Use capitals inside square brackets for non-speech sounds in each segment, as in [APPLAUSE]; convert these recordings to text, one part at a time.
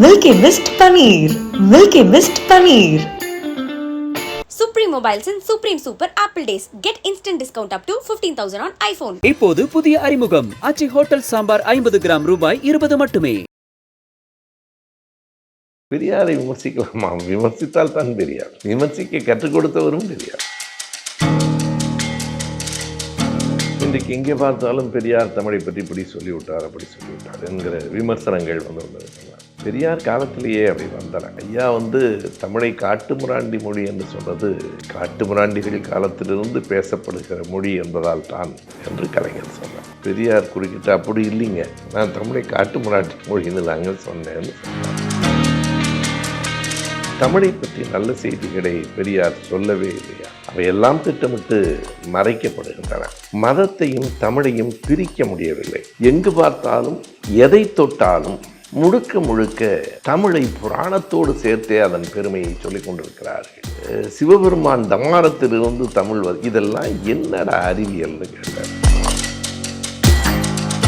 Milky mist paneer milky mist paneer Supreme Mobiles and Supreme Super Apple Days. Get instant discount up to 15,000 on iPhone. இப்போது புதிய அறிமுகம். அச்சி hotel sambar ஐம்பது gram ரூபாய் இருபது மட்டுமே. பெரியாரை விமர்சிக்கலாமா? விமர்சித்தால் தான் பெரியார் விமர்சிக்க கற்றுக் கொடுத்தவரும் பெரியார் இன்றைக்கு எங்கே பார்த்தாலும் பெரியார் தமிழை பற்றி இப்படி சொல்லிவிட்டார் அப்படி சொல்லிவிட்டார் என்கிற விமர்சனங்கள் வந்து கொண்டிருக்கின்றன. பெரியார் காலத்திலேயே அப்படி வந்தன ஐயா வந்து தமிழை காட்டுமிராண்டி மொழி என்று சொன்னது காட்டுமிராண்டிகள் காலத்திலிருந்து பேசப்படுகிற மொழி என்பதால் தான் என்று கலைஞர் சொன்னார். பெரியார் குறுக்கிட்டு அப்படி இல்லைங்க. நான் தமிழை காட்டுமிராண்டி மொழின்னு நாங்கள் சொன்னேன்னு தமிழை பற்றி நல்ல செய்திகளை பெரியார் சொல்லவே இல்லையா? அவையெல்லாம் திட்டமிட்டு மறைக்கப்படுகின்றன. மதத்தையும் தமிழையும் பிரிக்க முடியவில்லை. எங்கு பார்த்தாலும் எதை தொட்டாலும் முழுக்க முழுக்க தமிழை புராணத்தோடு சேர்த்தே அதன் பெருமையை சொல்லிக் கொண்டிருக்கிறார்கள். சிவபெருமான் தமாரத்திலிருந்து தமிழ் இதெல்லாம் என்னடா அறிவியல்னு கேட்டார்.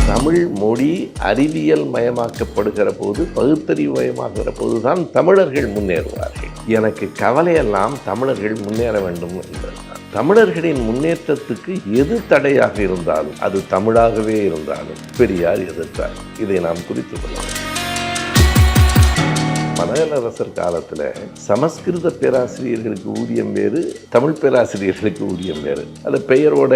தமிழ் மொழி அறிவியல் மயமாக்கப்படுகிற போது பகுத்தறிவு மயமாகிற போதுதான் தமிழர்கள் முன்னேறுவார்கள். எனக்கு கவலையெல்லாம் தமிழர்கள் முன்னேற வேண்டும் என்பதுதான். தமிழர்களின் முன்னேற்றத்துக்கு எது தடையாக இருந்தாலும் அது தமிழாகவே இருந்தாலும் பெரியார் எதிர்த்தார். இதை நாம் குறித்து கொள்ளலாம் மனநலரசர் காலத்தில் சமஸ்கிருத பேராசிரியர்களுக்கு ஊதியம் வேறு தமிழ் பேராசிரியர்களுக்கு ஊதியம் வேறு. அது பெயரோட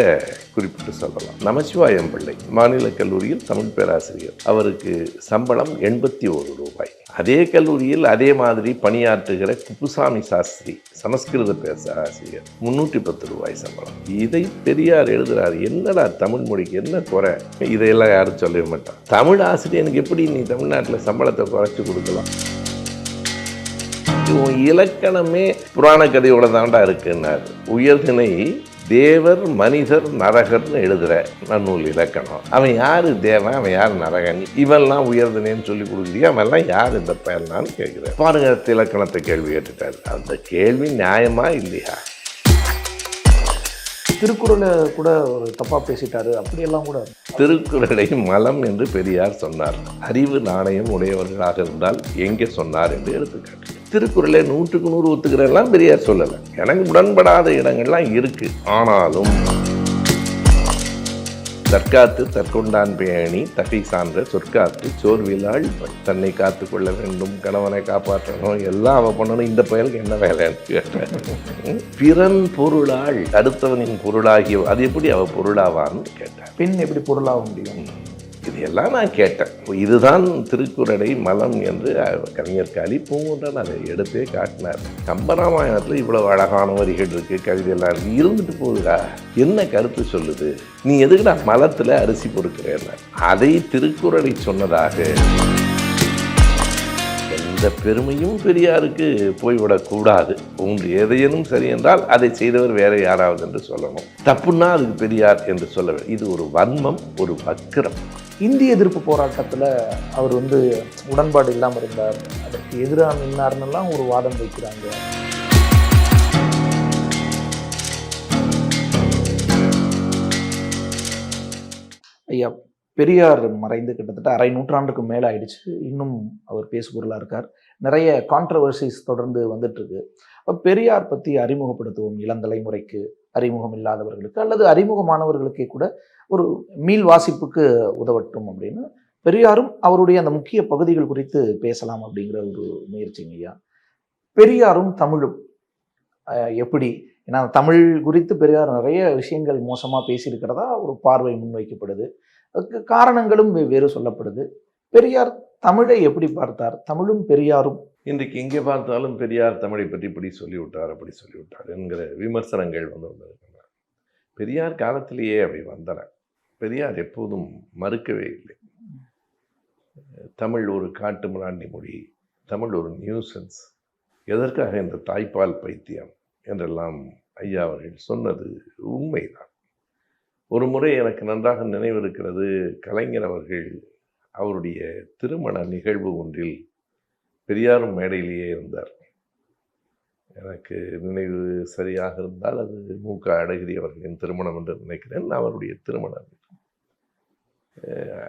குறிப்பிட்டு சொல்லலாம். நமச்சிவாயம் பிள்ளை மாநில கல்லூரியில் தமிழ் பேராசிரியர். அவருக்கு சம்பளம் எண்பத்தி ஒரு ரூபாய். அதே கல்லூரியில் அதே மாதிரி பணியாற்றுகிற குப்புசாமி சாஸ்திரி சமஸ்கிருத பேராசிரியர். முன்னூற்றி பத்து ரூபாய் சம்பளம். இதை பெரியார் எழுதுறாரு. என்னடா தமிழ் மொழிக்கு என்ன குறை? இதையெல்லாம் யாரும் சொல்லவே மாட்டான். தமிழ் ஆசிரியனுக்கு எப்படி நீ தமிழ்நாட்டில் சம்பளத்தை குறைச்சி கொடுக்கலாம்? உன் இலக்கணமே புராண கதையோட தாண்டா இருக்குன்னாரு. உயர்திணை தேவர் மனிதர் நரகர்னு எழுதுற நன்னூல் இலக்கணம். அவன் யாரு தேவன்? அவன் யார் நரகன்? இவெல்லாம் உயர்தினேன்னு சொல்லி கொடுக்குறியா அவன்லாம் யார் இந்த பயனான்னு கேட்குறேன் பாருங்க இலக்கணத்தை கேள்வி கேட்டுட்டாரு. அந்த கேள்வி நியாயமா இல்லையா? திருக்குறளை கூட ஒரு தப்பா பேசிட்டாரு. அப்படியெல்லாம் கூட திருக்குறளை மலம் என்று பெரியார் சொன்னார். அறிவு நாணயம் உடையவர்களாக இருந்தால் எங்கே சொன்னார் என்று எடுத்துக்காட்டு. திருக்குறளை நூற்றுக்கு நூறு ஒத்துக்கிறேன்லாம் பெரியார் சொல்லலை. எனக்கு உடன்படாத இடங்கள்லாம் இருக்கு. ஆனாலும் தற்காத்து தற்கொண்டான் பேணி தகை சான்ற சொற்காத்து சோர்விலாள் தன்னை காத்து கொள்ள வேண்டும் கணவனை காப்பாற்றணும் எல்லாம் அவன் பண்ணணும். இந்த பயலுக்கு என்ன வேலைன்னு கேட்டேன் பிறன் பொருளாள் அடுத்தவனின் பொருளாகிய அது எப்படி அவள் பொருளாவான்னு கேட்டேன் பின் எப்படி பொருளாக முடியும்? இதையெல்லாம் நான் கேட்டேன். இதுதான் திருக்குறளை மலம் என்று கவிஞர் காளி பூங்குன்றன் அதை எடுத்தே காட்டினார். கம்பராமாயணத்தில் இவ்வளவு அழகான வரிகள் இருக்கு கவிதையெல்லாம் இருக்குது இருந்துட்டு போகுதா? என்ன கருத்து சொல்லுது? நீ எதுக்குடா மலத்தில் அரிசி பொறுக்கிறேன்னு? அதை திருக்குறளை சொன்னதாக. எந்த பெருமையும் பெரியாருக்கு போய்விடக்கூடாது ஒன்று எதையேனும் சரி என்றால் அதை செய்தவர் வேற யாராவது என்று சொல்லணும். தப்புன்னா அதுக்கு பெரியார் என்று சொல்ல வேண்டும். இது ஒரு வன்மம் ஒரு வக்கிரம். இந்திய எதிர்ப்பு போராட்டத்தில் அவர் வந்து உடன்பாடு இல்லாமல் இருந்தார். அதற்கு எதிராக நின்னார்னுலாம் ஒரு வாதம் வைக்கிறாங்க. ஐயா பெரியார் மறைந்து கிட்டத்தட்ட அரை நூற்றாண்டுக்கு மேலே ஆயிடுச்சு. இன்னும் அவர் பேசுபொருளாக இருக்கார். நிறைய கான்ட்ரவர்சிஸ் தொடர்ந்து வந்துட்டு இருக்கு. பெரியார் பற்றி அறிமுகப்படுத்துவோம் இளந்தலைமுறைக்கு அறிமுகம் இல்லாதவர்களுக்கு அல்லது அறிமுகமானவர்களுக்கே கூட ஒரு மீள் வாசிப்புக்கு உதவட்டும் அப்படின்னு பெரியாரும் அவருடைய அந்த முக்கிய பகுதிகள் குறித்து பேசலாம் அப்படிங்கிற ஒரு முயற்சிங்க ஐயா. பெரியாரும் தமிழும் எப்படி? ஏன்னா தமிழ் குறித்து பெரியார் நிறைய விஷயங்கள் மோசமாக பேசியிருக்கிறதா ஒரு பார்வை முன்வைக்கப்படுது. அதுக்கு காரணங்களும் வெவ்வேறு சொல்லப்படுது. பெரியார் தமிழை எப்படி பார்த்தார்? தமிழும் பெரியாரும் இன்றைக்கு எங்கே பார்த்தாலும் பெரியார் தமிழை பற்றி இப்படி சொல்லிவிட்டார் அப்படி சொல்லிவிட்டார் என்கிற விமர்சனங்கள் வந்து கொண்டிருக்கின்றன பெரியார் காலத்திலேயே அப்படி வந்தன. பெரியார் எப்போதும் மறுக்கவே இல்லை. தமிழ் ஒரு காட்டு மிராண்டி மொழி தமிழ் ஒரு நியூசன்ஸ். எதற்காக இந்த தாய்ப்பால் பைத்தியம் என்றெல்லாம் ஐயா அவர்கள் சொன்னது உண்மைதான். ஒரு முறை எனக்கு நன்றாக நினைவிருக்கிறது கலைஞர் அவர்கள் அவருடைய திருமண நிகழ்வு ஒன்றில் பெரியாரும் மேடையிலேயே இருந்தார். எனக்கு நினைவு சரியாக இருந்தால் அது மு. க. அழகிரி அவர்களின் திருமணம் என்று நினைக்கிறேன். அவருடைய திருமணம்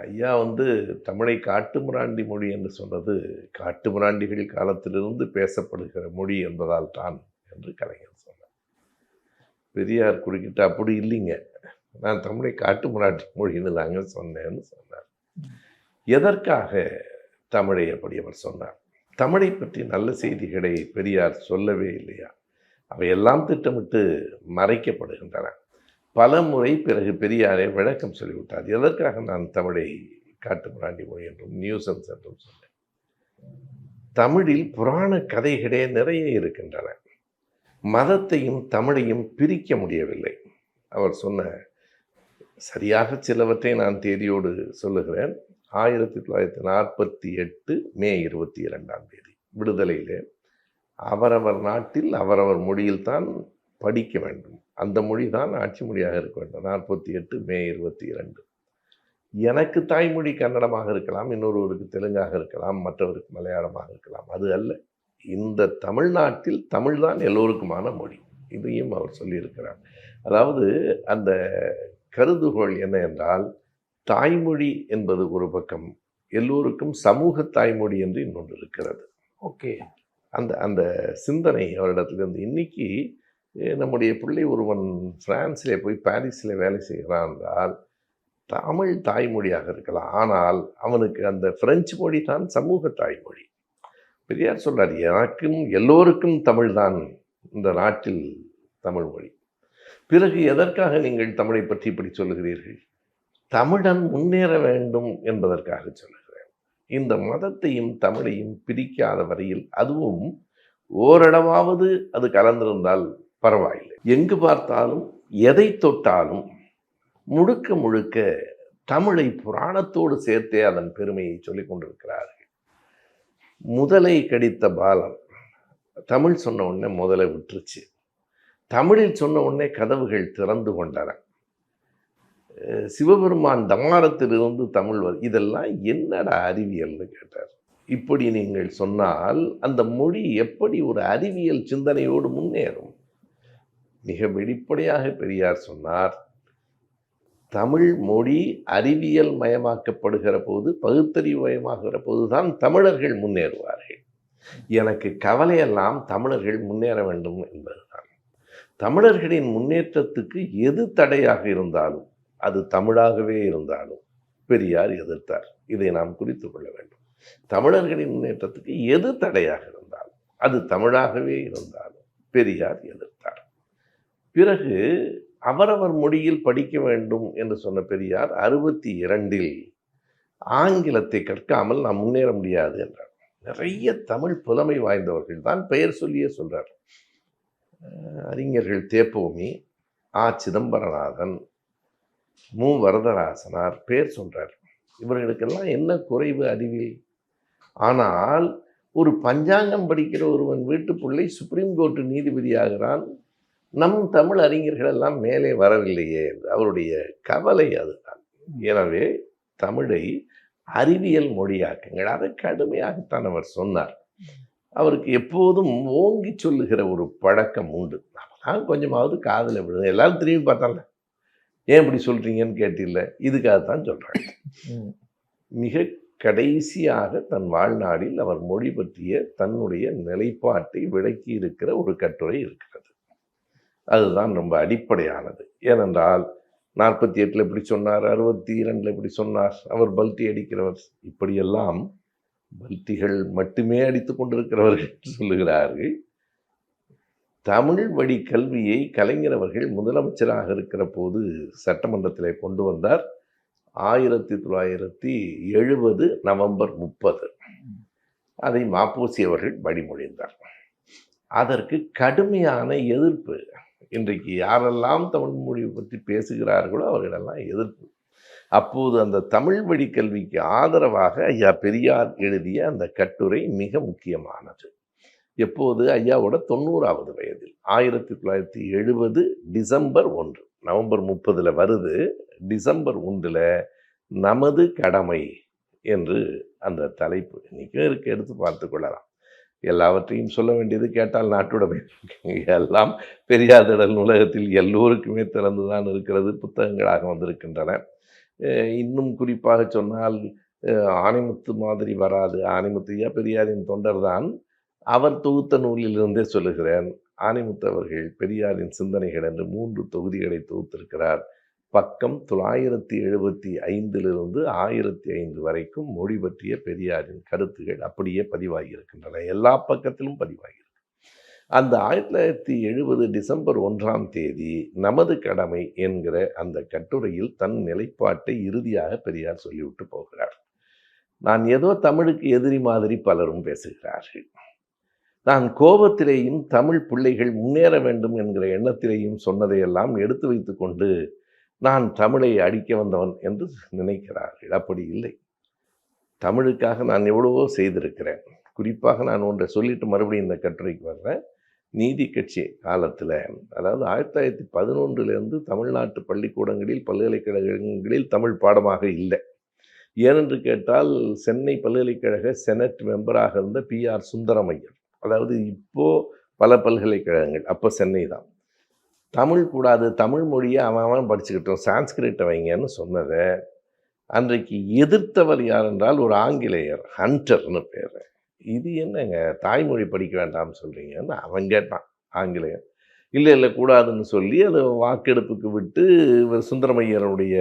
ஐயா வந்து தமிழை காட்டுமிராண்டி மொழி என்று சொன்னது காட்டுமிராண்டிகள் காலத்திலிருந்து பேசப்படுகிற மொழி என்பதால் தான் என்று கலைஞர் சொன்னார். பெரியார் குறுக்கிட்டு அப்படி இல்லைங்க. நான் தமிழை காட்டுமிராண்டி மொழின்னு தாங்க சொன்னேன்னு சொன்னார். எதற்காக தமிழை அப்படி அவர் சொன்னார்? தமிழை பற்றி நல்ல செய்திகளை பெரியார் சொல்லவே இல்லையா? அவையெல்லாம் திட்டமிட்டு மறைக்கப்படுகின்றன. பல முறை பிறகு பெரியாரே விளக்கம் சொல்லிவிட்டார். எதற்காக நான் தமிழை காட்டு பிராண்டி மொழி என்றும் நியூசன்ஸ் என்றும் சொன்னேன்? தமிழில் புராண கதைகளே நிறைய இருக்கின்றன. மதத்தையும் தமிழையும் பிரிக்க முடியவில்லை. அவர் சொன்ன சரியாக சிலவற்றை நான் தேதியோடு சொல்லுகிறேன். ஆயிரத்தி தொள்ளாயிரத்தி நாற்பத்தி எட்டு மே இருபத்தி இரண்டாம் தேதி விடுதலையிலே அவரவர் நாட்டில் அவரவர் மொழியில் தான் படிக்க வேண்டும். அந்த மொழி தான் ஆட்சி மொழியாக இருக்க வேண்டும். நாற்பத்தி எட்டு மே இருபத்தி இரண்டு. எனக்கு தாய்மொழி கன்னடமாக இருக்கலாம் இன்னொருவருக்கு தெலுங்காக இருக்கலாம் மற்றவருக்கு மலையாளமாக இருக்கலாம். அது அல்ல இந்த தமிழ்நாட்டில் தமிழ் தான் எல்லோருக்குமான மொழி. இதையும் அவர் சொல்லியிருக்கிறார். அதாவது அந்த கருதுகோள் என்ன என்றால் தாய்மொழி என்பது ஒரு பக்கம் எல்லோருக்கும் சமூக தாய்மொழி என்று இன்னொன்று இருக்கிறது. ஓகே. அந்த அந்த சிந்தனை அவரிடத்திலிருந்து இன்னைக்கு நம்முடைய பிள்ளை ஒருவன் பிரான்ஸில் போய் பாரிஸில் வேலை செய்கிறான் என்றால் தமிழ் தாய்மொழியாக இருக்கலாம். ஆனால் அவனுக்கு அந்த பிரெஞ்சு மொழி தான் சமூக தாய்மொழி. பெரியார் சொல்றார் எனக்கும் எல்லோருக்கும் தமிழ் தான் இந்த நாட்டில் தமிழ் மொழி. பிறகு எதற்காக நீங்கள் தமிழை பற்றி இப்படி சொல்லுகிறீர்கள்? தமிழன் முன்னேற வேண்டும் என்பதற்காக சொல்லுகிறேன். இந்த மதத்தையும் தமிழையும் பிரிக்காத வரையில் அதுவும் ஓரளவாவது அது கலந்திருந்தால் பரவாயில்லை. எங்கு பார்த்தாலும் எதை தொட்டாலும் முழுக்க முழுக்க தமிழை புராணத்தோடு சேர்த்தே அதன் பெருமையை சொல்லிக் கொண்டிருக்கிறார்கள். முதலை கடித்த பாலம். தமிழ் சொன்ன உடனே முதலை விட்டுருச்சு. தமிழில் சொன்ன உடனே கதவுகள் திறந்து கொண்டன. சிவபெருமான் தமாரத்திலிருந்து தமிழ் வரு இதெல்லாம் என்னடா அறிவியல்னு கேட்டார். இப்படி நீங்கள் சொன்னால் அந்த மொழி எப்படி ஒரு அறிவியல் சிந்தனையோடு முன்னேறும்? மிக வெளிப்படையாக பெரியார் சொன்னார் தமிழ் மொழி அறிவியல் மயமாக்கப்படுகிற போது பகுத்தறிவு மயமாகிற போதுதான் தமிழர்கள் முன்னேறுவார்கள். எனக்கு கவலையெல்லாம் தமிழர்கள் முன்னேற வேண்டும் என்பதுதான். தமிழர்களின் முன்னேற்றத்துக்கு எது தடையாக இருந்தாலும் அது தமிழாகவே இருந்தாலும் பெரியார் எதிர்த்தார். இதை நாம் குறித்து கொள்ள வேண்டும். தமிழர்களின் முன்னேற்றத்துக்கு எது தடையாக இருந்தாலும் அது தமிழாகவே இருந்தாலும் பெரியார் எதிர்த்தார். பிறகு அவரவர் மொழியில் படிக்க வேண்டும் என்று சொன்ன பெரியார் அறுபத்தி இரண்டில் ஆங்கிலத்தை கற்காமல் நாம் முன்னேற முடியாது என்றார். நிறைய தமிழ் புலமை வாய்ந்தவர்கள் தான் பெயர் சொல்லியே சொல்றார். அறிஞர்கள் தேப்போமி ஆ சிதம்பரநாதன் மு வரதராசனார் பேர் சொல்கிறார் இவர்களுக்கெல்லாம் என்ன குறைவு அறிவில்? ஆனால் ஒரு பஞ்சாங்கம் படிக்கிற ஒருவன் வீட்டு பிள்ளை சுப்ரீம் நீதிபதி நீதிபதியாகிறான். நம் தமிழ் அறிஞர்கள் எல்லாம் மேலே வரவில்லையே அவருடைய கவலை அதுதான். எனவே தமிழை அறிவியல் மொழியாக்குங்கள். அதை கடுமையாகத்தான் அவர் சொன்னார். அவருக்கு எப்போதும் ஓங்கி சொல்லுகிற ஒரு பழக்கம் உண்டு. தான் கொஞ்சமாவது காதில் விழுது. எல்லாரும் திரும்பி பார்த்தால ஏன் இப்படி சொல்றீங்கன்னு கேட்டில்ல. இதுக்காகத்தான் சொல்றாங்க. ம். மிக கடைசியாக தன் வாழ்நாளில் அவர் மொழி பற்றிய தன்னுடைய நிலைப்பாட்டை விளக்கி இருக்கிற ஒரு கட்டுரை இருக்கிறது. அதுதான் ரொம்ப அடிப்படையானது. ஏனென்றால் நாற்பத்தி எட்டில் இப்படி சொன்னார் அறுபத்தி இரண்டில் இப்படி சொன்னார் அவர் பல்ட்டி அடிக்கிறவர். இப்படியெல்லாம் பல்ட்டிகள் மட்டுமே அடித்து கொண்டிருக்கிறவர்கள் சொல்லுகிறார்கள். தமிழ் வழி கல்வியை கலைஞர் அவர்கள் முதலமைச்சராக இருக்கிற போது சட்டமன்றத்திலே கொண்டு வந்தார். ஆயிரத்தி தொள்ளாயிரத்தி எழுபது நவம்பர் முப்பது. அதை மாப்போசி அவர்கள் வழிமொழிந்தார் அதற்கு கடுமையான எதிர்ப்பு. இன்றைக்கு யாரெல்லாம் தமிழ் மொழியை பற்றி பேசுகிறார்களோ அவர்களெல்லாம் எதிர்ப்பு. அப்போது அந்த தமிழ் வழி கல்விக்கு ஆதரவாக ஐயா பெரியார் எழுதிய அந்த கட்டுரை மிக முக்கியமானது. எப்போது? ஐயாவோட தொண்ணூறாவது வயதில். ஆயிரத்தி தொள்ளாயிரத்தி எழுபது டிசம்பர் ஒன்று. நவம்பர் முப்பதில் வருது. டிசம்பர் ஒன்றில் நமது கடமை என்று அந்த தலைப்பு இன்றைக்கும் இருக்க. எடுத்து பார்த்து கொள்ளலாம். எல்லாவற்றையும் சொல்ல வேண்டியது கேட்டால் நாட்டுடைமை. எல்லாம் பெரியார் திடல் நூலகத்தில் எல்லோருக்குமே திறந்துதான் இருக்கிறது. புத்தகங்களாக வந்திருக்கின்றன. இன்னும் குறிப்பாக சொன்னால் அஹ் ஆனைமுத்து மாதிரி வராது. ஆனைமுத்து ஐயா பெரியாரின் தொண்டர் தான் அவர் தொகுத்த நூலிலிருந்தே சொல்லுகிறேன் ஆணிமுத்து அவர்கள் பெரியாரின் சிந்தனைகள் என்று மூன்று தொகுதிகளை தொகுத்திருக்கிறார். பக்கம் தொள்ளாயிரத்தி எழுபத்தி ஐந்திலிருந்து ஆயிரத்தி ஐந்து வரைக்கும் மொழி பற்றிய பெரியாரின் கருத்துகள் அப்படியே பதிவாகியிருக்கின்றன. எல்லா பக்கத்திலும் பதிவாகியிருக்கு. அந்த ஆயிரத்தி தொள்ளாயிரத்தி எழுபது டிசம்பர் ஒன்றாம் தேதி நமது கடமை என்கிற அந்த கட்டுரையில் தன் நிலைப்பாட்டை இறுதியாக பெரியார் சொல்லிவிட்டு போகிறார். நான் ஏதோ தமிழுக்கு எதிரி மாதிரி பலரும் பேசுகிறார்கள். நான் கோபத்திலேயும் தமிழ் பிள்ளைகள் முன்னேற வேண்டும் என்கிற எண்ணத்திலேயும் சொன்னதையெல்லாம் எடுத்து வைத்துக்கொண்டு நான் தமிழை அடிக்க வந்தவன் என்று நினைக்கிறார்கள். அப்படி இல்லை. தமிழுக்காக நான் எவ்வளவோ செய்திருக்கிறேன். குறிப்பாக நான் ஒன்றை சொல்லிட்டு மறுபடியும் இந்த கட்டுரைக்கு வர்றேன். நீதி கட்சி காலத்தில் அதாவது ஆயிரத்தி தொள்ளாயிரத்தி பதினொன்றிலிருந்து தமிழ்நாட்டு பள்ளிக்கூடங்களில் பல்கலைக்கழகங்களில் தமிழ் பாடமாக இல்லை. ஏனென்று கேட்டால் சென்னை பல்கலைக்கழக செனட் மெம்பராக இருந்த பி ஆர் சுந்தரமையர் அதாவது இப்போது பல பல்கலைக்கழகங்கள் அப்போ சென்னை தான். தமிழ் கூடாது தமிழ் மொழியை அவன் அவன் படிச்சுக்கிட்டோம் சான்ஸ்கிரிட்டை வைங்கன்னு சொன்னதை அன்றைக்கு எதிர்த்தவர் யார் என்றால் ஒரு ஆங்கிலேயர் ஹண்டர்னு பேர். இது என்னங்க தாய்மொழி படிக்க வேண்டாம்னு சொல்கிறீங்கன்னு அவன் கேட்டான் ஆங்கிலேயர் இல்லை இல்லை கூடாதுன்னு சொல்லி அதை வாக்கெடுப்புக்கு விட்டு இவர் சுந்தரமையருடைய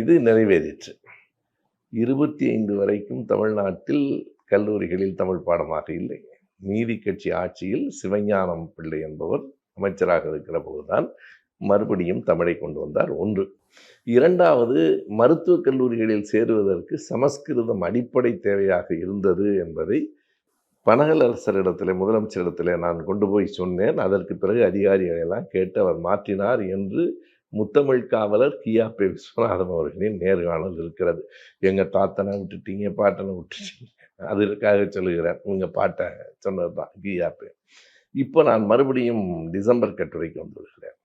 இது நிறைவேறிற்று. இருபத்தி ஐந்து வரைக்கும் தமிழ்நாட்டில் கல்லூரிகளில் தமிழ் பாடமாக இல்லை. நீதி கட்சி ஆட்சியில் சிவஞானம் பிள்ளை என்பவர் அமைச்சராக இருக்கிற போதுதான் மறுபடியும் தமிழை கொண்டு வந்தார் ஒன்று. இரண்டாவது மருத்துவக் கல்லூரிகளில் சேருவதற்கு சமஸ்கிருதம் அடிப்படை தேவையாக இருந்தது என்பதை பனகலரசரிடத்தில் முதலமைச்சரிடத்தில் நான் கொண்டு போய் சொன்னேன். அதற்கு பிறகு அதிகாரிகளெல்லாம் கேட்டு அவர் மாற்றினார் என்று முத்தமிழ் காவலர் கியாபே விஸ்வநாதன் அவர்களின் நேர்காணல் இருக்கிறது. எங்கள் தாத்தனை விட்டுட்டீங்க பாட்டனை விட்டுட்டீங்க அதற்காக சொல்லுகிறேன். உங்கள் பாட்டை சொன்னது தான் ஆப்பு இப்போ நான் மறுபடியும் டிசம்பர் கட்டுரைக்கு வந்துவிடுகிறேன்.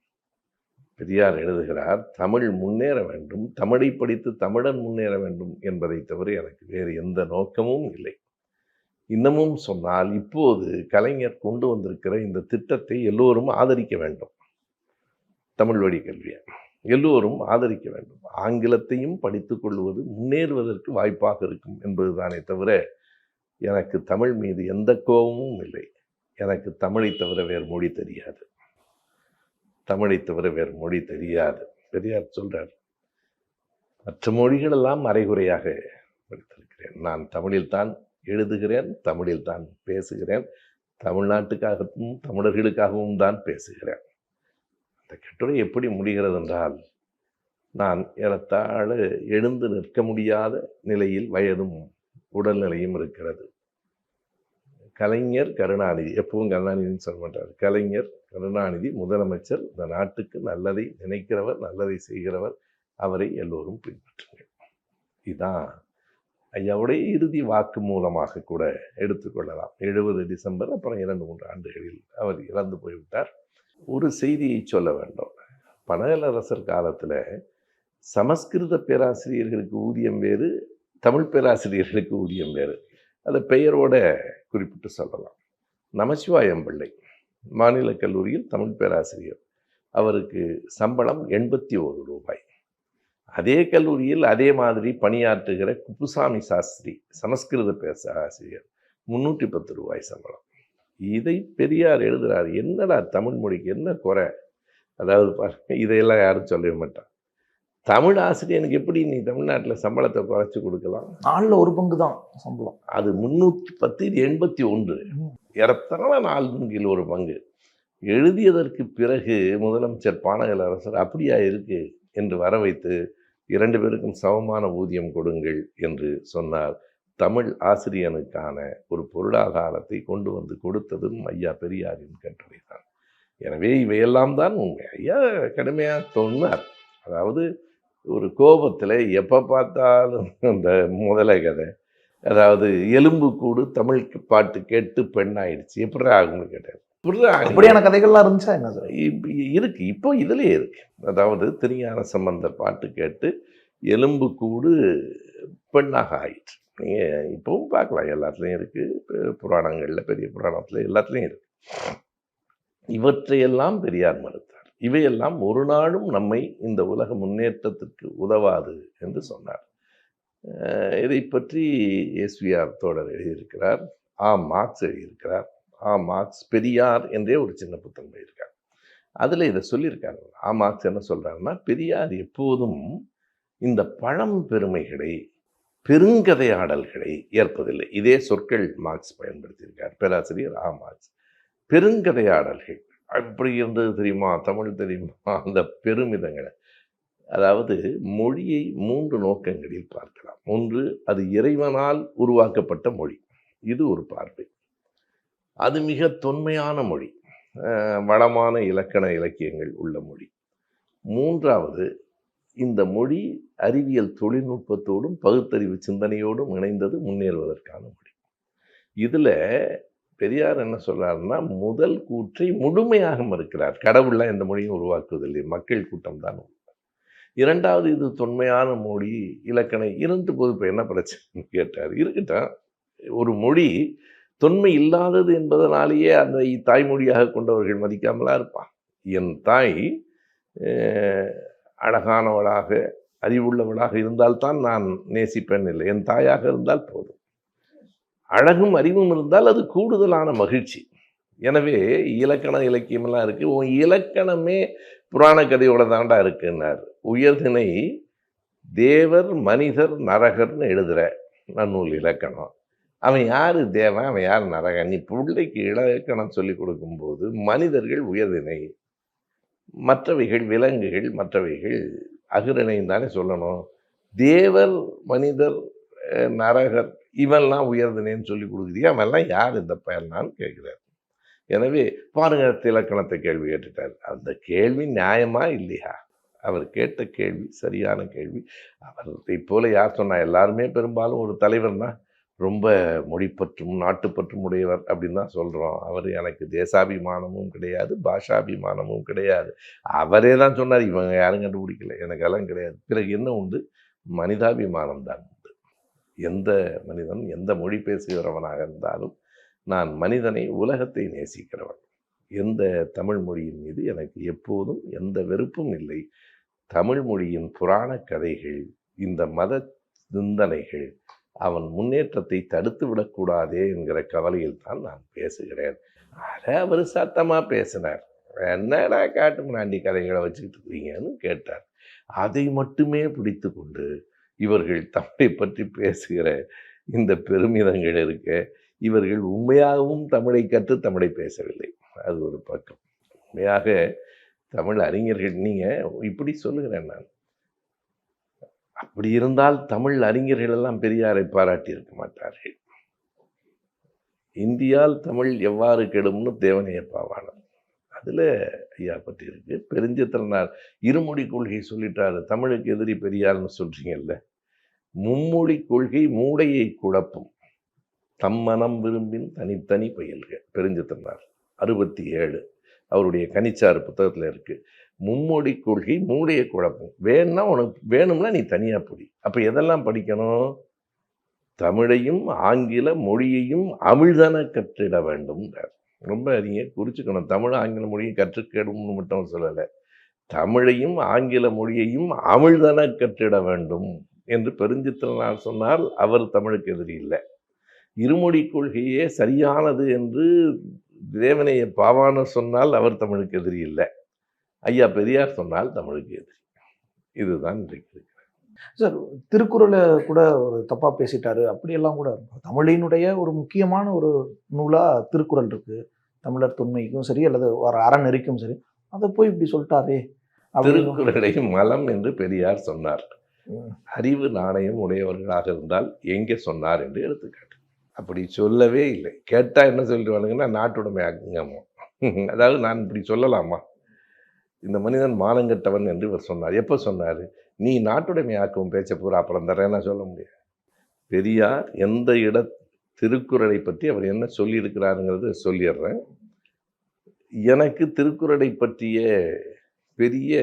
பெரியார் எழுதுகிறார் தமிழ் முன்னேற வேண்டும் தமிழை படித்து தமிழன் முன்னேற வேண்டும் என்பதை தவிர எனக்கு வேறு எந்த நோக்கமும் இல்லை. இன்னமும் சொன்னால் இப்போது கலைஞர் கொண்டு வந்திருக்கிற இந்த திட்டத்தை எல்லோரும் ஆதரிக்க வேண்டும். தமிழ் வழி கல்வியை எல்லோரும் ஆதரிக்க வேண்டும். ஆங்கிலத்தையும் படித்துக் கொள்வது முன்னேறுவதற்கு வாய்ப்பாக இருக்கும் என்பதுதானே தவிர எனக்கு தமிழ் மீது எந்த கோபமும் இல்லை. எனக்கு தமிழை தவிர வேறு மொழி தெரியாது. தமிழை தவிர வேறு மொழி தெரியாது. பெரியார் சொல்கிறார் மற்ற மொழிகளெல்லாம் அரைகுறையாக படித்திருக்கிறேன். நான் தமிழில்தான் எழுதுகிறேன் தமிழில்தான் பேசுகிறேன். தமிழ்நாட்டுக்காகவும் தமிழர்களுக்காகவும் தான் பேசுகிறேன். அந்த கட்டுரை எப்படி முடிகிறது என்றால் நான் ஏறத்தாழ எழுந்து நிற்க முடியாத நிலையில் வயதும் உடல்நிலையும் இருக்கிறது. கலைஞர் கருணாநிதி எப்பவும் கருணாநிதின்னு சொல்ல மாட்டார். கலைஞர் கருணாநிதி முதலமைச்சர் இந்த நாட்டுக்கு நல்லதை நினைக்கிறவர் நல்லதை செய்கிறவர் அவரை எல்லோரும் பின்பற்றுங்கள். இதுதான் ஐயாவுடைய இறுதி வாக்கு மூலமாக கூட எடுத்துக்கொள்ளலாம் எழுபது டிசம்பர் அப்புறம் இரண்டு மூன்று ஆண்டுகளில் அவர் இறந்து போய்விட்டார். ஒரு செய்தியை சொல்ல வேண்டும். பனகலரசர் காலத்தில் சமஸ்கிருத பேராசிரியர்களுக்கு ஊதியம் வேறு தமிழ் பேராசிரியர்களுக்கு ஊதியம் வேறு. அதை பெயரோட குறிப்பிட்டு சொல்லலாம். நமச்சிவாயம் பிள்ளை மாநில கல்லூரியில் தமிழ் பேராசிரியர். அவருக்கு சம்பளம் எண்பத்தி ஒரு ரூபாய். அதே கல்லூரியில் அதே மாதிரி பணியாற்றுகிற குப்புசாமி சாஸ்திரி சமஸ்கிருத பேச ஆசிரியர் முந்நூற்றி பத்து ரூபாய் சம்பளம். இதை பெரியார் எழுதுகிறார் என்னடா தமிழ் மொழிக்கு என்ன குறை? அதாவது பாருங்க இதையெல்லாம் யாரும் சொல்லவே மாட்டான் தமிழ் ஆசிரியனுக்கு எப்படி நீ தமிழ்நாட்டில் சம்பளத்தை குறைச்சி கொடுக்கலாம்? நாலில் ஒரு பங்கு தான் சம்பளம். அது முன்னூற்றி பத்து எண்பத்தி ஒன்று. ஏறத்தாழ நாலு கீழ் ஒரு பங்கு. எழுதியதற்கு பிறகு முதலமைச்சர் பானகல் அரசர் அப்படியா இருக்கு? என்று வர வைத்து இரண்டு பேருக்கும் சமமான ஊதியம் கொடுங்கள் என்று சொன்னார். தமிழ் ஆசிரியனுக்கான ஒரு பொருளாதாரத்தை கொண்டு வந்து கொடுத்ததும் ஐயா பெரியாரின் கட்டுரை தான் எனவே இவையெல்லாம் தான் உண்மை. ஐயா கடுமையாக சொன்னார் அதாவது ஒரு கோபத்தில் எப்போ பார்த்தாலும் அந்த முதலை கதை. அதாவது எலும்பு கூடு தமிழ் பாட்டு கேட்டு பெண்ணாயிடுச்சு. எப்படி ஆகும்னு ஆகுது? அப்படியான கதைகள்லாம் இருந்துச்சா என்ன சார்? இருக்கு. இப்போ இதுலயே இருக்கு. அதாவது திருஞான சம்பந்தர் பாட்டு கேட்டு எலும்பு கூடு பெண்ணாக ஆயிற்று. நீங்க இப்பவும் பார்க்கலாம். எல்லாத்துலேயும் இருக்கு. பு- புராணங்கள்ல பெரிய புராணத்துல எல்லாத்துலேயும் இருக்கு. இவற்றையெல்லாம் பெரியார் மறுத்தார். இவையெல்லாம் ஒரு நாளும் நம்மை இந்த உலக முன்னேற்றத்திற்கு உதவாது என்று சொன்னார். இதை பற்றி எஸ்விஆர் தோழர் எழுதியிருக்கிறார். ஆ மார்க்ஸ் எழுதியிருக்கிறார். ஆ மார்க்ஸ் பெரியார் என்றே ஒரு சின்ன புத்தகம் எழுதியிருக்கார். அதில் இதை சொல்லியிருக்காங்க ஆ மார்க்ஸ் என்ன சொல்கிறாருன்னா பெரியார் எப்போதும் இந்த பழம் பெருமைகளை பெருங்கதையாடல்களை ஏற்பதில்லை. இதே சொற்கள் மார்க்ஸ் பயன்படுத்தியிருக்கார். பேராசிரியர் ஆ மார்க்ஸ். பெருங்கதையாடல்கள் அப்படி இருந்தது தெரியுமா? தமிழ் தெரியுமா? அந்த பெருமிதங்களை. அதாவது மொழியை மூன்று நோக்கங்களில் பார்க்கலாம். ஒன்று அது இறைவனால் உருவாக்கப்பட்ட மொழி. இது ஒரு பார்வை. அது மிக தொன்மையான மொழி. வளமான இலக்கண இலக்கியங்கள் உள்ள மொழி. மூன்றாவது இந்த மொழி அறிவியல் தொழில்நுட்பத்தோடும் பகுத்தறிவு சிந்தனையோடும் இணைந்தது முன்னேறுவதற்கான மொழி. இதில் பெரியார் என்ன சொல்கிறாருன்னா முதல் கூற்றை முழுமையாக மறுக்கிறார். கடவுள்லாம் எந்த மொழியும் உருவாக்குவதில்லை. மக்கள் கூட்டம் தான் இரண்டாவது இது தொன்மையான மொழி இலக்கணை இருந்து போது இப்போ என்ன பிரச்சனைன்னு கேட்டார். இருக்கட்டும். ஒரு மொழி தொன்மை இல்லாதது என்பதனாலேயே அந்த தாய்மொழியாக கொண்டவர்கள் மதிக்காமலாம் இருப்பான் என் தாய் அழகானவளாக அறிவுள்ளவளாக இருந்தால்தான் நான் நேசிப்பேன் இல்லை. என் தாயாக இருந்தால் போதும். அழகும் அறிவும் இருந்தால் அது கூடுதலான மகிழ்ச்சி. எனவே இலக்கண இலக்கியமெல்லாம் இருக்குது உன் இலக்கணமே புராண கதையோட தாண்டா இருக்குன்னார். உயர்திணை தேவர் மனிதர் நரகர்னு எழுதுற நன்னூல் இலக்கணம். அவன் யார் தேவன்? அவன் யார் நரகன்? நீ பிள்ளைக்கு இலக்கணம் சொல்லி கொடுக்கும்போது மனிதர்கள் உயர்திணை. மற்றவைகள் விலங்குகள் மற்றவைகள் அகிரணையும் தானே சொல்லணும். தேவர் மனிதர் நரகர் இவன்லாம் உயர்ந்தனேன்னு சொல்லி கொடுக்குறியா? அவன்லாம் யார் இந்த பயனான்னு கேட்குறாரு. எனவே பாருங்க இலக்கணத்தை கேள்வி கேட்டுட்டார். அந்த கேள்வி நியாயமா இல்லையா? அவர் கேட்ட கேள்வி சரியான கேள்வி. அவரை போல யார் சொன்னா? எல்லாருமே பெரும்பாலும் ஒரு தலைவர்னா ரொம்ப மொழிப்பற்றும் நாட்டுப்பற்றும் உடையவர் அப்படின்னு தான் சொல்கிறோம் அவர் எனக்கு தேசாபிமானமும் கிடையாது பாஷாபிமானமும் கிடையாது. அவரே தான் சொன்னார் இவங்க யாரும் கண்டுபிடிக்கல. எனக்கெல்லாம் கிடையாது. பிறகு என்ன உண்டு? மனிதாபிமானம் தான் எந்த மனிதன் எந்த மொழி பேசுகிறவனாக இருந்தாலும் நான் மனிதனை உலகத்தை நேசிக்கிறவன். எந்த தமிழ் மொழியின் மீது எனக்கு எப்போதும் எந்த வெறுப்பும் இல்லை. தமிழ் மொழியின் புராண கதைகள் இந்த மத சிந்தனைகள் அவன் முன்னேற்றத்தை தடுத்து விடக்கூடாதே என்கிற கவலையில் தான் நான் பேசுகிறேன். அதை அவர் சத்தமாக பேசினார். என்னடா காட்டு முன்னாண்டி கதைகளை வச்சுக்கிட்டு இருக்கீங்கன்னு கேட்டார். அதை மட்டுமே பிடித்து கொண்டு இவர்கள் தமிழை பற்றி பேசுகிற இந்த பெருமிதங்கள் இருக்க இவர்கள் உண்மையாகவும் தமிழை கற்று தமிழை பேசவில்லை. அது ஒரு பக்கம். உண்மையாக தமிழ் அறிஞர்கள் நீங்கள் இப்படி சொல்லுகிறேன் நான். அப்படி இருந்தால் தமிழ் அறிஞர்கள் எல்லாம் பெரியாரை பாராட்டி இருக்க மாட்டார்கள். இந்தியால் தமிழ் எவ்வாறு கெடும்னு தேவனைய அதில் ஐயா பற்றி இருக்கு. பெருஞ்சித்திரனார் இருமொழி கொள்கை சொல்லிட்டாரு. தமிழுக்கு எதிரி பெரியார்னு சொல்றீங்கல்ல. மும்மொழி கொள்கை மூடையை குழப்பும். தம்மனம் விரும்பின் தனித்தனி பயில்க. பெருஞ்சித்திரனார் அறுபத்தி ஏழு. அவருடைய கனிச்சாறு புத்தகத்தில் இருக்குது மும்மொழி கொள்கை மூடைய குழப்பம். வேணும்னா உனக்கு வேணும்னா நீ தனியாக படி. அப்போ எதெல்லாம் படிக்கணும்? தமிழையும் ஆங்கில மொழியையும் அமிழ்தன கற்றிட வேண்டும்ன்றார் ரொம்ப அதிகம் குறிச்சுக்கணும் தமிழ் ஆங்கில மொழியும் கற்றுக்கணும்னு மட்டும் சொல்லலை. தமிழையும் ஆங்கில மொழியையும் அமிழ்தன கற்றிட வேண்டும் என்று பெருஞ்சித்திரனார் சொன்னால் அவர் தமிழுக்கு எதிரி இல்லை. இருமொழி கொள்கையே சரியானது என்று தேவனைய பாவான சொன்னால் அவர் தமிழுக்கு எதிரி இல்லை. ஐயா பெரியார் சொன்னால் தமிழுக்கு எதிரி. இதுதான் இன்றைக்கு சார் திருக்குறளை கூட ஒரு தப்பா பேசிட்டாரு. அப்படியெல்லாம் கூட தமிழினுடைய ஒரு முக்கியமான ஒரு நூலா திருக்குறள் இருக்கு. தமிழர் தொன்மைக்கும் சரி அல்லது ஒரு அறநெறிக்கும் சரி. அதை போய் இப்படி சொல்லிட்டாரே திருக்குறளை மலம் என்று பெரியார் சொன்னார். அறிவு நாணயம் உடையவர்களாக இருந்தால் எங்கே சொன்னார் என்று எடுத்துக்காட்டு. அப்படி சொல்லவே இல்லை. கேட்டா என்ன சொல்லிடுவானுங்கன்னா நாட்டுடைமை அங்கமோ [LAUGHS] அதாவது நான் இப்படி சொல்லலாமா? இந்த மனிதன் மானங்கட்டவன் என்று இவர் சொன்னார். எப்போ சொன்னார்? நீ நாட்டுடைமை ஆக்கவும் பேச்ச பூரா அப்புறம் தரேன்னா சொல்ல முடியாது. பெரியார் எந்த இட திருக்குறளை பற்றி அவர் என்ன சொல்லியிருக்கிறாருங்கிறது சொல்லிடுறேன். எனக்கு திருக்குறளை பற்றிய பெரிய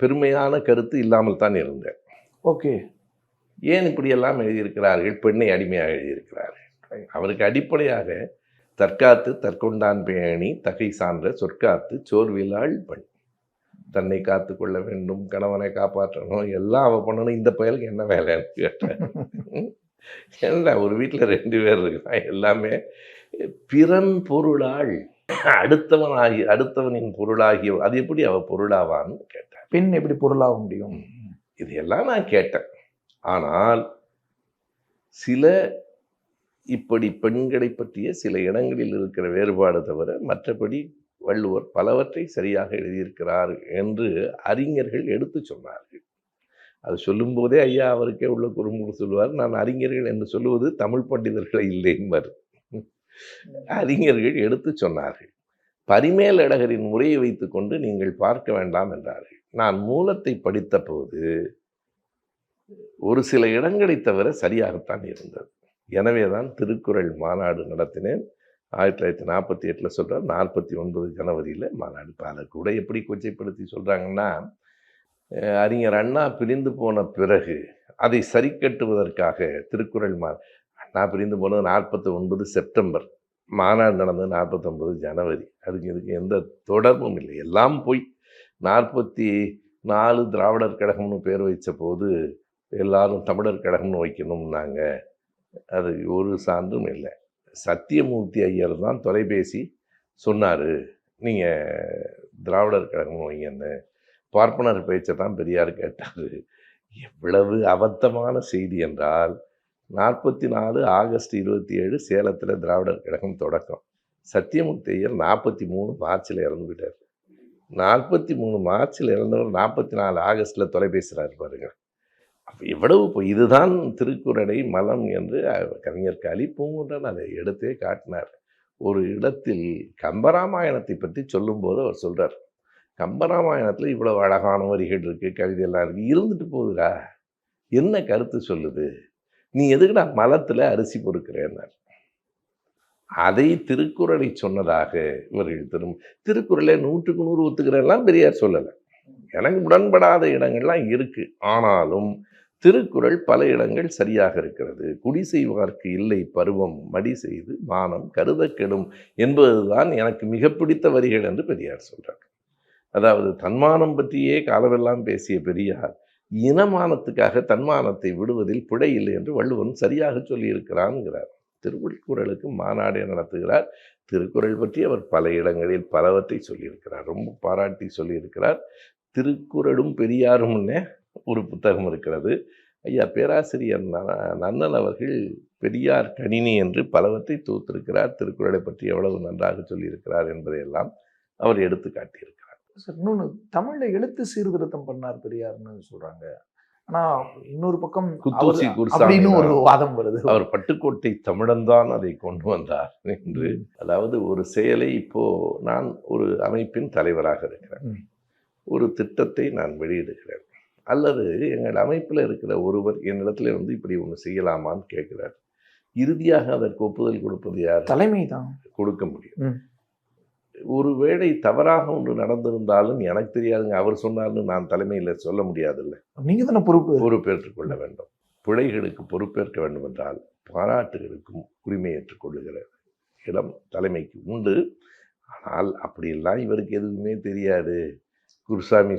பெருமையான கருத்து இல்லாமல் தான் இருந்தேன். ஓகே. ஏன் இப்படியெல்லாம் எழுதியிருக்கிறார்கள்? பெண்ணை அடிமையாக எழுதியிருக்கிறார்கள். அவருக்கு அடிப்படையாக தற்காத்து தற்கொண்டான் பேணி தகை சான்ற சொற்காத்து சோர்விலாள் பண். தன்னை காத்து கொள்ள வேண்டும் கணவனை காப்பாற்றணும் எல்லாம் அவ பண்ணணும். இந்த பயலுக்கு என்ன வேலைன்னு கேட்டேன் என்ன ஒரு வீட்டில் ரெண்டு பேர் இருக்கான் எல்லாமே பிறன் பொருளாள். அடுத்தவனாகி அடுத்தவனின் பொருளாகிய அது எப்படி அவ பொருளாவான்னு கேட்டேன் பெண் எப்படி பொருளாக முடியும்? இதையெல்லாம் நான் கேட்டேன். ஆனால் சில இப்படி பெண்களை பற்றிய சில இடங்களில் இருக்கிற வேறுபாடு தவிர மற்றபடி வள்ளுவர் பலவற்றை சரியாக எழுதியிருக்கிறார் என்று அறிஞர்கள் எடுத்து சொன்னார்கள். அது சொல்லும்போதே ஐயா அவருக்கே உள்ள குறும்பு சொல்லுவார். நான் அறிஞர்கள் என்று சொல்லுவது தமிழ் பண்டிதர்களை இல்லை என்பார். அறிஞர்கள் எடுத்து சொன்னார்கள். பரிமேல் அழகரின் முறையை வைத்துக்கொண்டு நீங்கள் பார்க்க வேண்டாம் என்றார்கள். நான் மூலத்தை படித்த போது ஒரு சில இடங்களை தவிர சரியாகத்தான் இருந்தது. எனவே தான் திருக்குறள் மாநாடு நடத்தினேன். ஆயிரத்தி தொள்ளாயிரத்தி நாற்பத்தி எட்டில் சொல்கிறார் நாற்பத்தி ஒன்பது ஜனவரியில் மாநாடு. இப்போ கூட எப்படி கொச்சைப்படுத்தி சொல்கிறாங்கன்னா அறிஞர் அண்ணா பிரிந்து போன பிறகு அதை சரி கட்டுவதற்காக திருக்குறள் மா அண்ணா பிரிந்து போனது நாற்பத்தி ஒன்பது செப்டம்பர். மாநாடு நடந்தது நாற்பத்தொன்பது ஜனவரி. அதுக்கு இதுக்கு எந்த தொடர்பும் இல்லை. எல்லாம் போய் நாற்பத்தி நாலு திராவிடர் கழகம்னு பேர் வைச்ச போது எல்லாரும் தமிழர் கழகம்னு வைக்கணும்னாங்க. அது ஒரு சான்றும் இல்லை. சத்தியமூர்த்தி ஐயர் தான் தொலைபேசி சொன்னார். நீங்கள் திராவிடர் கழகம் வைங்கன்னு பார்ப்பனர் பேச்சை தான் பெரியார் கேட்டார். எவ்வளவு அபத்தமான செய்தி என்றால் நாற்பத்தி நாலு ஆகஸ்ட் இருபத்தி ஏழு சேலத்தில் திராவிடர் கழகம் தொடக்கம். சத்தியமூர்த்தி ஐயர் நாற்பத்தி மூணு மார்ச்சில் இறந்து விட்டார் நாற்பத்தி மூணு மார்ச்சில் இறந்தவர் நாற்பத்தி நாலு ஆகஸ்டில் தொலைபேசுகிறார் பாருங்கள் எவ்வளவு இப்போ இதுதான் திருக்குறளை மலம் என்று கவிஞர் கலி பூங்குன்றன் அதை எடுத்தே காட்டினார். ஒரு இடத்தில் கம்பராமாயணத்தை பற்றி சொல்லும்போது அவர் சொல்கிறார் கம்பராமாயணத்தில் இவ்வளவு அழகான வரிகள் இருக்குது கவிதையெல்லாம் இருக்கு இருந்துட்டு போகுதுடா என்ன கருத்து சொல்லுது? நீ எதுக்குடா மலத்தில் அரிசி பொறுக்கிறேன்னார். அதை திருக்குறளை சொன்னதாக இவர்கள் திரும் திருக்குறளை நூற்றுக்கு நூறு ஒத்துக்கிறேன்லாம் பெரியார் சொல்லலை. எனக்கு உடன்படாத இடங்கள்லாம் இருக்குது ஆனாலும் திருக்குறள் பல இடங்கள் சரியாக இருக்கிறது. குடி செய்வார்க்கு இல்லை பருவம் மடி செய்து மானம் கருத கெடும் என்பதுதான் எனக்கு மிக பிடித்த வரிகள் என்று பெரியார் சொல்றார். அதாவது தன்மானம் பற்றியே காலமெல்லாம் பேசிய பெரியார் இனமானத்துக்காக தன்மானத்தை விடுவதில் பிழை இல்லை என்று வள்ளுவன் சரியாக சொல்லியிருக்கிறான்ங்கிறார் திருக்குறளுக்கு மாநாடே நடத்துகிறார். திருக்குறள் பற்றி அவர் பல இடங்களில் பலவற்றை சொல்லியிருக்கிறார். ரொம்ப பாராட்டி சொல்லியிருக்கிறார். திருக்குறளும் பெரியாரும்னே ஒரு புத்தகம் இருக்கிறது. ஐயா பேராசிரியர் நன்னன் அவர்கள் பெரியார் கணினி என்று பலவற்றை தூத்திருக்கிறார் திருக்குறளை பற்றி எவ்வளவு நன்றாக சொல்லியிருக்கிறார் என்பதையெல்லாம் அவர் எடுத்து காட்டியிருக்கிறார். சார் இன்னொன்று தமிழ்ல எழுத்து சீர்திருத்தம் பண்ணார் பெரியார்னு சொல்றாங்க. ஆனா இன்னொரு பக்கம் குத்தூசி அப்படின்னு ஒரு. வாதம் வருது. அவர் பட்டுக்கோட்டை தமிழன்தான் அதை கொண்டு வந்தார் என்று. அதாவது ஒரு செயலை இப்போ நான் ஒரு அமைப்பின் தலைவராக இருக்கிறேன். ஒரு திட்டத்தை நான் வெளியிடுகிறேன். அல்லது எங்கள் அமைப்பில் இருக்கிற ஒருவர் என்னிடத்துல வந்து இப்படி ஒன்று செய்யலாமான்னு கேட்கிறார். இறுதியாக அதற்கு ஒப்புதல் கொடுப்பது யார்? தலைமை தான் கொடுக்க முடியும். ம். ஒருவேளை தவறாக ஒன்று நடந்திருந்தாலும் எனக்கு தெரியாதுங்க அவர் சொன்னார்னு நான் தலைமையில் சொல்ல முடியாதுல்ல. நீங்க தானே பொறுப்பு. பொறுப்பேற்றுக் கொள்ள வேண்டும். பிழைகளுக்கு பொறுப்பேற்க வேண்டும் என்றால் பாராட்டுகளுக்கும் உரிமை ஏற்றுக்கொள்ளுகிற இடம் தலைமைக்கு உண்டு. ஆனால் அப்படியெல்லாம் இவருக்கு எதுவுமே தெரியாது. குருசாமி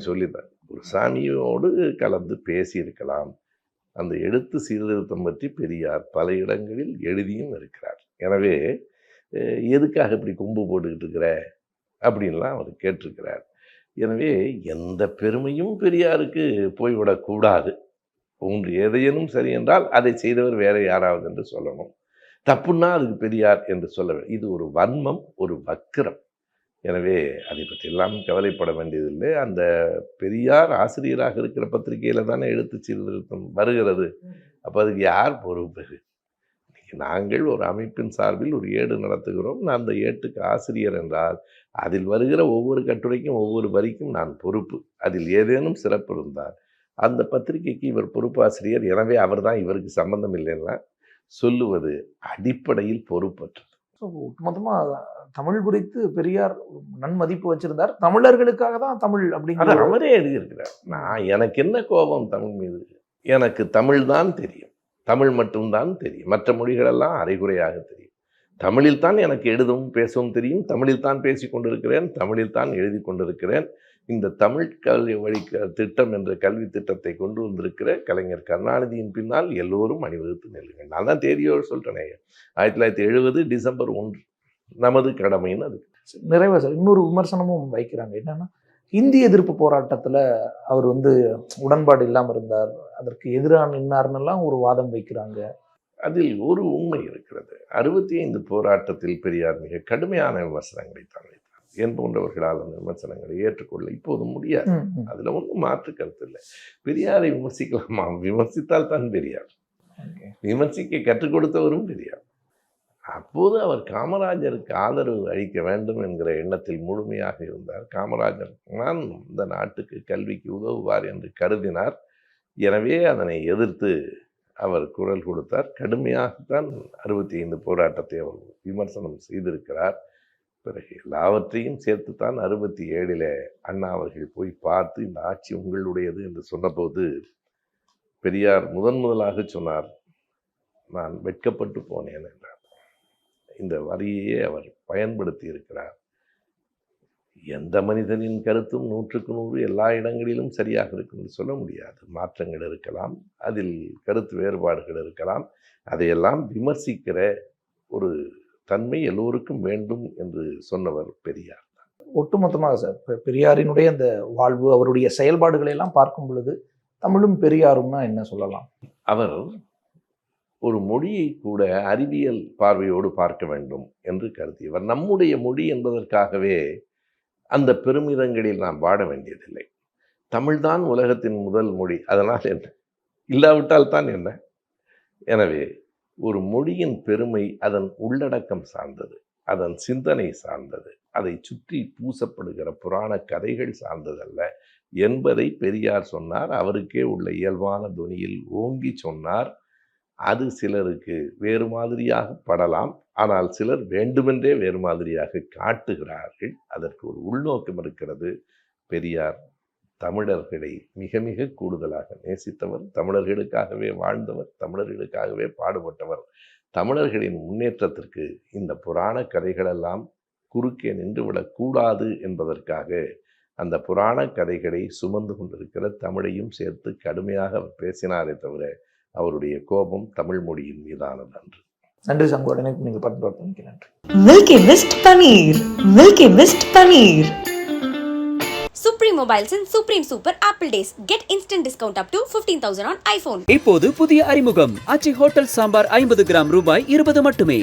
ஒரு சாமியோடு கலந்து பேசியிருக்கலாம். அந்த எழுத்து சீர்திருத்தம் பற்றி பெரியார் பல இடங்களில் எழுதியும் இருக்கிறார். எனவே எதுக்காக இப்படி கொம்பு போட்டுக்கிட்டு இருக்கிற? அப்படின்லாம் அவர் கேட்டிருக்கிறார். எனவே எந்த பெருமையும் பெரியாருக்கு போய்விடக்கூடாது ஒன்று எதையேனும் சரி என்றால் அதை செய்தவர் வேற யாராவது என்று சொல்லணும். தப்புன்னா அதுக்கு பெரியார் என்று சொல்ல இது ஒரு வன்மம் ஒரு வக்கிரம். எனவே அதை பற்றியெல்லாம் கவலைப்பட வேண்டியதில்லை. அந்த பெரியார் ஆசிரியராக இருக்கிற பத்திரிகையில் தானே எழுத்து சீர்திருத்தம் வருகிறது. அப்போ அதுக்கு யார் பொறுப்பு? நாங்கள் ஒரு அமைப்பின் சார்பில் ஒரு ஏடு நடத்துகிறோம். நான் அந்த ஏட்டுக்கு ஆசிரியர் என்றால் அதில் வருகிற ஒவ்வொரு கட்டுரைக்கும் ஒவ்வொரு வரிக்கும் நான் பொறுப்பு. அதில் ஏதேனும் சிறப்பு இருந்தால் அந்த பத்திரிகைக்கு இவர் பொறுப்பாசிரியர் எனவே அவர்தான் இவருக்கு சம்பந்தம் இல்லைன்னா சொல்லுவது அடிப்படையில் பொறுப்பற்றது. So, ஒட்டுமொத்தமா தமிழ் குறித்து பெரியார் நன்மதிப்பு வச்சிருந்தார். தமிழர்களுக்காக தான் தமிழ் அப்படிங்கிற அவரே எழுதியிருக்கிறார். நான் எனக்கு என்ன கோபம் தமிழ் மீது? எனக்கு தமிழ் தான் தெரியும். தமிழ் மட்டும்தான் தெரியும். மற்ற மொழிகளெல்லாம் அரைகுறையாக தெரியும். தமிழில் தான் எனக்கு எழுதவும் பேசவும் தெரியும். தமிழில் தான் பேசி கொண்டிருக்கிறேன். தமிழில் தான் எழுதி கொண்டிருக்கிறேன். இந்த தமிழ் கல்வி வழி திட்டம் என்ற கல்வி திட்டத்தை கொண்டு வந்திருக்கிற கலைஞர் கருணாநிதியின் பின்னால் எல்லோரும் அணிவகுத்து நெல்லுங்கள். நான் தான் தேதியோடு சொல்கிறேனே ஆயிரத்தி தொள்ளாயிரத்தி எழுபது டிசம்பர் ஒன்று நமது கடமைன்னு அது. நிறைவா சார் இன்னொரு விமர்சனமும் வைக்கிறாங்க. என்னன்னா இந்தி எதிர்ப்பு போராட்டத்துல அவர் வந்து உடன்பாடு இல்லாம இருந்தார். அதற்கு எதிராக நின்னார்னெல்லாம் ஒரு வாதம் வைக்கிறாங்க. அதில் ஒரு உண்மை இருக்கிறது. அறுபத்தி ஐந்து போராட்டத்தில் பெரியார் மிக கடுமையான விமர்சனங்களை வைத்தார் என் அந்த விமர்சனங்களை ஏற்றுக்கொள்ள இப்போது முடியாது. அதில் ஒன்றும் மாற்று கருத்து இல்லை. பெரியாரை விமர்சிக்கலாமா? விமர்சித்தால் தான் பெரியார். விமர்சிக்க கற்றுக் கொடுத்தவரும் பெரியார். அப்போது அவர் காமராஜருக்கு ஆதரவு அளிக்க வேண்டும் என்கிற எண்ணத்தில் முழுமையாக இருந்தார். காமராஜர் நான் இந்த நாட்டுக்கு கல்விக்கு உதவுவார் என்று கருதினார். எனவே அதனை எதிர்த்து அவர் குரல் கொடுத்தார். கடுமையாகத்தான் அறுபத்தி ஐந்து போராட்டத்தை அவர் விமர்சனம் செய்திருக்கிறார். பிறகு எல்லாவற்றையும் சேர்த்துத்தான் அறுபத்தி ஏழில் அண்ணா அவர்கள் போய் பார்த்து இந்த ஆட்சி உங்களுடையது என்று சொன்னபோது பெரியார் முதன் முதலாக சொன்னார் நான் வெட்கப்பட்டு போனேன் என்றார். இந்த வரியை அவர் பயன்படுத்தி இருக்கிறார் எந்த மனிதனின் கருத்தும் நூற்றுக்கு நூறு எல்லா இடங்களிலும் சரியாக இருக்கும் என்று சொல்ல முடியாது. மாற்றங்கள் இருக்கலாம் அதில் கருத்து வேறுபாடுகள் இருக்கலாம். அதையெல்லாம் விமர்சிக்கிற ஒரு தன்மை எல்லோருக்கும் வேண்டும் என்று சொன்னவர் பெரியார் ஒட்டுமொத்தமாக சார் பெரியாரினுடைய அந்த வாழ்வு அவருடைய செயல்பாடுகளை எல்லாம் பார்க்கும் பொழுது தமிழும் பெரியாரும்னா என்ன சொல்லலாம்? அவர் ஒரு மொழியை கூட அறிவியல் பார்வையோடு பார்க்க வேண்டும் என்று கருதியவர். நம்முடைய மொழி என்பதற்காகவே அந்த பெருமிதங்களில் நாம் வாட வேண்டியதில்லை. தமிழ்தான் உலகத்தின் முதல் மொழி. அதனால் என்ன? இல்லாவிட்டால் தான் என்ன? எனவே ஒரு மொழியின் பெருமை அதன் உள்ளடக்கம் சார்ந்தது அதன் சிந்தனை சார்ந்தது அதை சுற்றி பூசப்படுகிற புராண கதைகள் சார்ந்ததல்ல என்பதை பெரியார் சொன்னார். அவருக்கே உள்ள இயல்பான துணியில் ஓங்கி சொன்னார். அது சிலருக்கு வேறு மாதிரியாக படலாம் ஆனால் சிலர் வேண்டுமென்றே வேறு மாதிரியாக காட்டுகிறார்கள். அதற்கு ஒரு உள்நோக்கம் இருக்கிறது. பெரியார் தமிழர்களை மிக மிக கூடுதலாக நேசித்தவர் தமிழர்களுக்காகவே வாழ்ந்தவர் தமிழர்களுக்காகவே பாடுபட்டவர் தமிழர்களின் முன்னேற்றத்திற்கு இந்த புராண கதைகளெல்லாம் குறுக்கே நின்றுவிடக்கூடாது என்பதற்காக அந்த புராண கதைகளை சுமந்து கொண்டிருக்கிற தமிழையும் சேர்த்து கடுமையாக அவர் பேசினாரே தவிர அவருடைய கோபம் தமிழ் மொழியின் மீதானது அன்று நன்றி சங்கோட எனக்கு நீங்கள் பட்டு நன்றி Milky Mist Paneer. Milky Mist Paneer. Supreme Mobiles and Supreme Super Apple Days. Get instant discount up to 15,000 on iPhone. இப்போது புதிய அறிமுகம் ஆச்சி ஹோட்டல் சாம்பார் ஐம்பது கிராம் ரூபாய் இருபது மட்டுமே